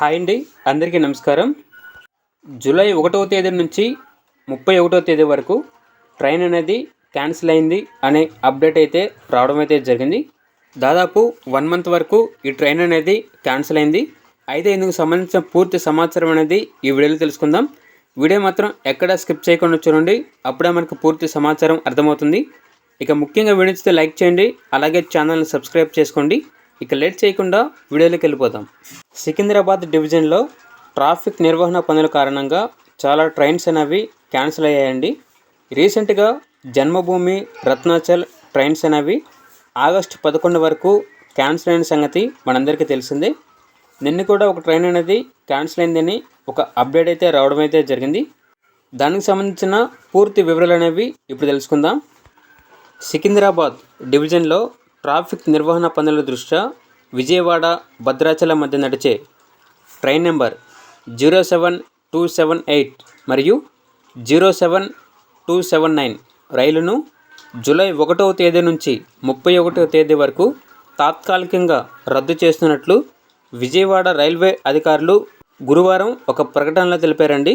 Hi అండి అందరికీ నమస్కారం. జూలై ఒకటవ తేదీ నుంచి ముప్పై ఒకటవ తేదీ వరకు ట్రైన్ అనేది క్యాన్సిల్ అయింది అనే అప్డేట్ అయితే రావడం అయితే జరిగింది. దాదాపు వన్ మంత్ వరకు ఈ ట్రైన్ అనేది క్యాన్సిల్ అయింది. అయితే ఇందుకు సంబంధించిన పూర్తి సమాచారం అనేది ఈ వీడియోలో తెలుసుకుందాం. వీడియో మాత్రం ఎక్కడ స్కిప్ చేయకుండా చూడండి. అప్పుడే మనకు పూర్తి సమాచారం అర్థమవుతుంది. ఇక ముఖ్యంగా వీడియో లైక్ చేయండి. అలాగే ఛానల్ని సబ్స్క్రైబ్ చేసుకోండి. ఇక లేట్ చేయకుండా వీడియోలోకి వెళ్ళిపోదాం. సికింద్రాబాద్ డివిజన్లో ట్రాఫిక్ నిర్వహణ పనుల కారణంగా చాలా ట్రైన్స్ అనేవి క్యాన్సిల్ అయ్యాయండి. రీసెంట్గా జన్మభూమి రత్నాచల్ ట్రైన్స్ అనేవి ఆగస్టు పదకొండు వరకు క్యాన్సిల్ అయిన సంగతి మనందరికీ తెలిసిందే. నిన్న కూడా ఒక ట్రైన్ అనేది క్యాన్సిల్ అయిందని ఒక అప్డేట్ అయితే రావడం అయితే జరిగింది. దానికి సంబంధించిన పూర్తి వివరాలు అనేవి ఇప్పుడు తెలుసుకుందాం. సికింద్రాబాద్ డివిజన్లో ట్రాఫిక్ నిర్వహణ పనుల దృష్ట్యా విజయవాడ భద్రాచలం మధ్య నడిచే train number zero seven two seven eight మరియు zero seven two seven nine రైలును జూలై ఒకటవ తేదీ నుంచి ముప్పై ఒకటవ తేదీ వరకు తాత్కాలికంగా రద్దు చేస్తున్నట్లు విజయవాడ రైల్వే అధికారులు గురువారం ఒక ప్రకటనలో తెలిపారండి.